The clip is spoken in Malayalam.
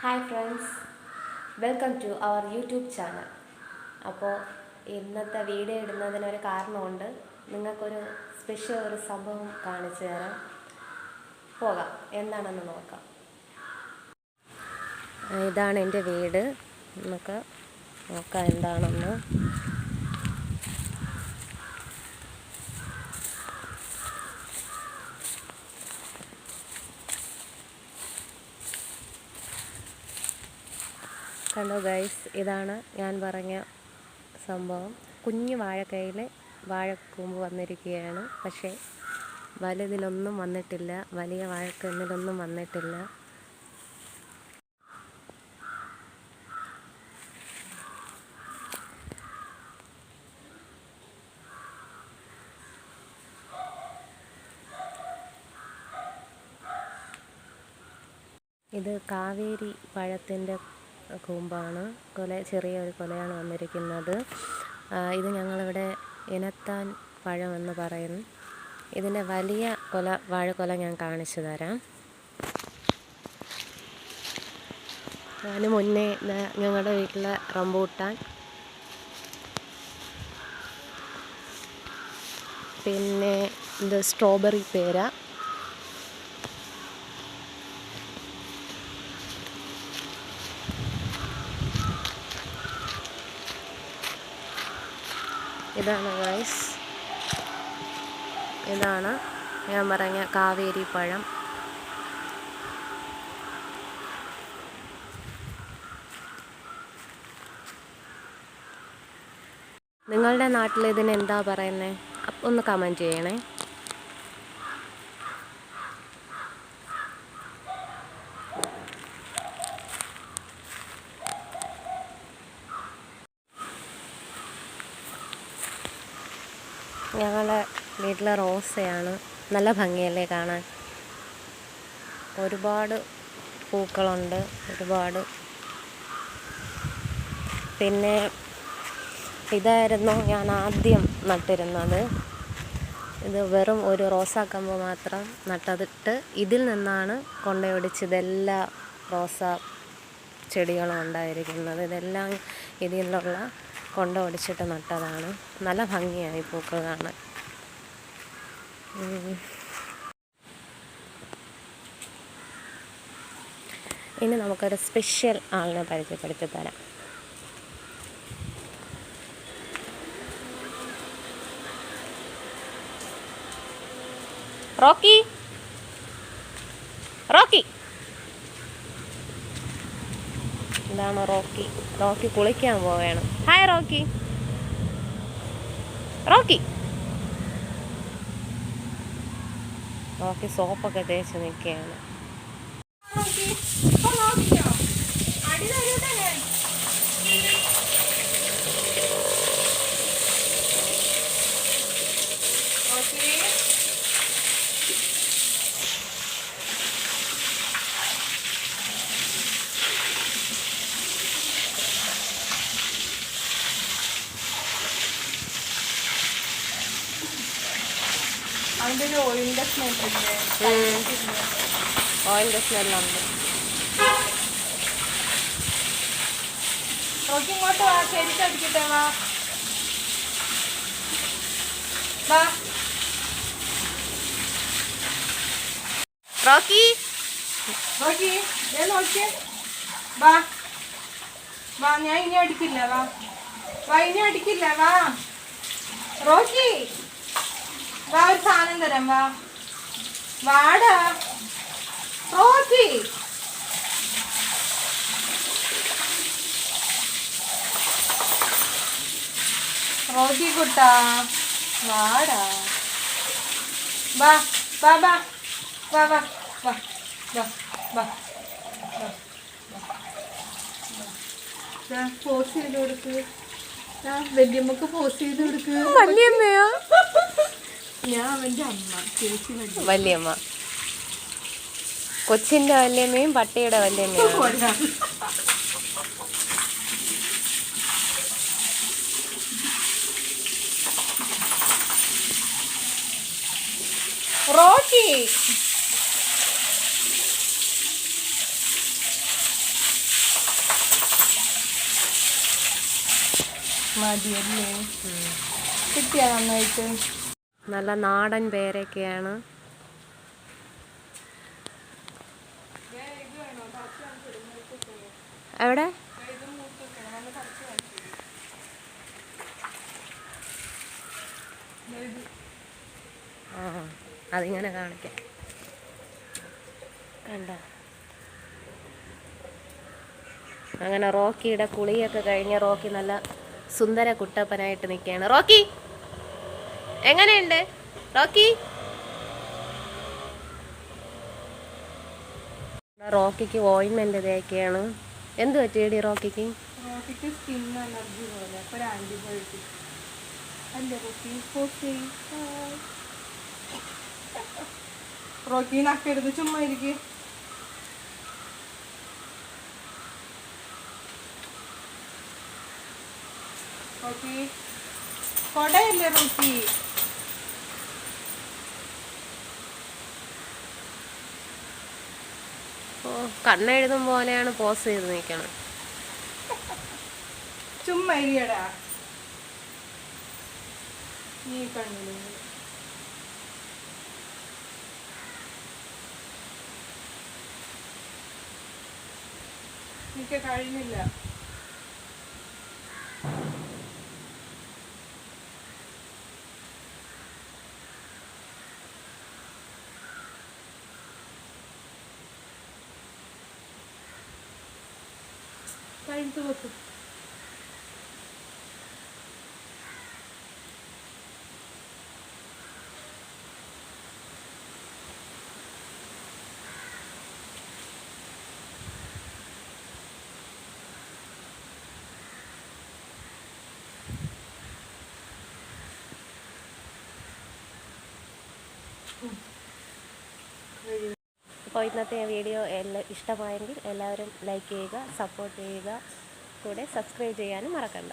Hi friends welcome to our YouTube channel അപ്പോൾ ഇന്നത്തെ വീഡിയോ ഇടുന്നതിനൊരു കാരണമുണ്ട്. നിങ്ങൾക്കൊരു സ്പെഷ്യൽ ഒരു സംഭവം കാണിച്ചു തരാം. പോകാം. എന്താണെന്ന് നോക്കാം. ഇതാണ് എന്റെ വീട്. നമുക്ക് നോക്കാം എന്താണെന്ന്. കണ്ടോ ഗൈസ് ഇതാണ് ഞാൻ പറഞ്ഞ സംഭവം. കുഞ്ഞു വാഴക്കയിൽ വാഴക്കൂമ്പ് വന്നിരിക്കുകയാണ്. പക്ഷേ വലുതിലൊന്നും വന്നിട്ടില്ല. വലിയ വാഴക്കന്നിലൊന്നും വന്നിട്ടില്ല. ഇത് കാവേരി പഴത്തിന്റെ കൂമ്പാണ്. കൊല ചെറിയൊരു കൊലയാണ് വന്നിരിക്കുന്നത്. ഇത് ഞങ്ങളിവിടെ ഇനത്താൻ പഴം എന്ന് പറയും. ഇതിന്റെ വലിയ കൊല വാഴക്കൊല ഞാൻ കാണിച്ചു തരാം. അതിന് മുന്നേ ഞങ്ങളുടെ വീട്ടിലെ റംബൂട്ടാൻ. പിന്നെ ഇത് സ്ട്രോബെറി പേര. ഇതാണ് ഗൈസ് ഇതാണ് ഞാൻ പറഞ്ഞ കാവേരി പഴം. നിങ്ങളുടെ നാട്ടിൽ ഇതിന് എന്താ പറയുന്നത് ഒന്ന് കമന്റ് ചെയ്യണേ. ഞങ്ങളുടെ വീട്ടിലെ റോസയാണ്. നല്ല ഭംഗിയല്ലേ കാണാൻ? ഒരുപാട് പൂക്കളുണ്ട് ഒരുപാട്. പിന്നെ ഇതായിരുന്നു ഞാൻ ആദ്യം നട്ടിരുന്നത്. ഇത് വെറും ഒരു റോസാക്കമ്പ് മാത്രം നട്ടതിട്ട് ഇതിൽ നിന്നാണ് കൊണ്ടയൊടിച്ച് ഇതെല്ലാ റോസാ ചെടികളും ഉണ്ടായിരിക്കുന്നത്. ഇതെല്ലാം ഇതിലുള്ള കൊണ്ട ഒടിച്ചിട്ട് നട്ടതാണ്. നല്ല ഭംഗിയായി പൂക്കൾ കാണാൻ. ഇനി നമുക്കൊരു സ്പെഷ്യൽ ആളിനെ പരിചയപ്പെടുത്തി തരാം. റോക്കി? റോക്കി? ഇതാണ് റോക്കി? റോക്കി കുളിക്കാൻ പോവുകയാണ്. Hi Rocky. റോക്കി. റോക്കി സോപ്പൊക്കെ തേച്ച് നിൽക്കുകയാണ്. ഒരു ഓയിലിന്റെ സ്മെല്ലില്ലേ ഓയിലിന്റെ സ്മെല്ലുണ്ട് നോക്കി ഇങ്ങോട്ട് വാ ശരിക്കടിക്കട്ടെ വാ വാ റോക്കി റോക്കി ഞാൻ നോക്കിയേ വാ വാ ഞാൻ ഇനി അടിക്കില്ല വാ വാ ഇനി അടിക്കില്ല വാ റോക്കി വാ ഒരു സാധനം തരാം വാ വാടാ. റോക്കി റോക്കി കുട്ടാ. വാടാ. വാ വാ വാ. വാ വാ വാ ചെയ്ത് കൊടുക്ക്. വല്യമ്മക്ക് ഫോസ് ചെയ്ത് കൊടുക്ക്. വല്യമ്മയോ? വല്യമ്മ. കൊച്ചിന്റെ വല്യമ്മയും പട്ടിയുടെ വല്യമ്മയും. റോട്ടി മതിയല്ലേ? കിട്ടിയാ നന്നായിട്ട്. നല്ല നാടൻ പേരൊക്കെയാണ്. എവിടെ? ആ അതിങ്ങനെ കാണിക്കാം. കണ്ട? അങ്ങനെ റോക്കിയുടെ കുളിയൊക്കെ കഴിഞ്ഞ് റോക്കി നല്ല സുന്ദര കുട്ടപ്പനായിട്ട് നിൽക്കുകയാണ്. റോക്കി! എങ്ങനെയുണ്ട്? റോക്കി? റോക്കിക്ക് ഓയിൻമെന്റ് ഇതൊക്കെയാണ് എന്ത് പറ്റിയടി റോക്കിക്ക്? റോക്കിക്ക് സ്കിൻ അലർജി പോലെ. അപ്പൊ ഒരു ആന്റിബയോട്ടിക് അല്ലേ റോക്കി? ഓക്കെ റോക്കി നക്കരുത് ചുമ്മാ ഇരിക്കേ. റോക്കി. കൊടയല്ലേ റോക്കി? ഓ കണ്ണെഴുതും പോലെയാണ് പോസ് ചെയ്ത് നിൽക്കണം ചുമ്മാ കണ്ണിൽ കഴിഞ്ഞില്ല. കഴിഞ്ഞു വെക്കും അപ്പോൾ ഇന്നത്തെ വീഡിയോ എല്ലാ ഇഷ്ടമായെങ്കിൽ എല്ലാവരും ലൈക്ക് ചെയ്യുക സപ്പോർട്ട് ചെയ്യുക കൂടെ സബ്സ്ക്രൈബ് ചെയ്യാനും മറക്കണ്ട.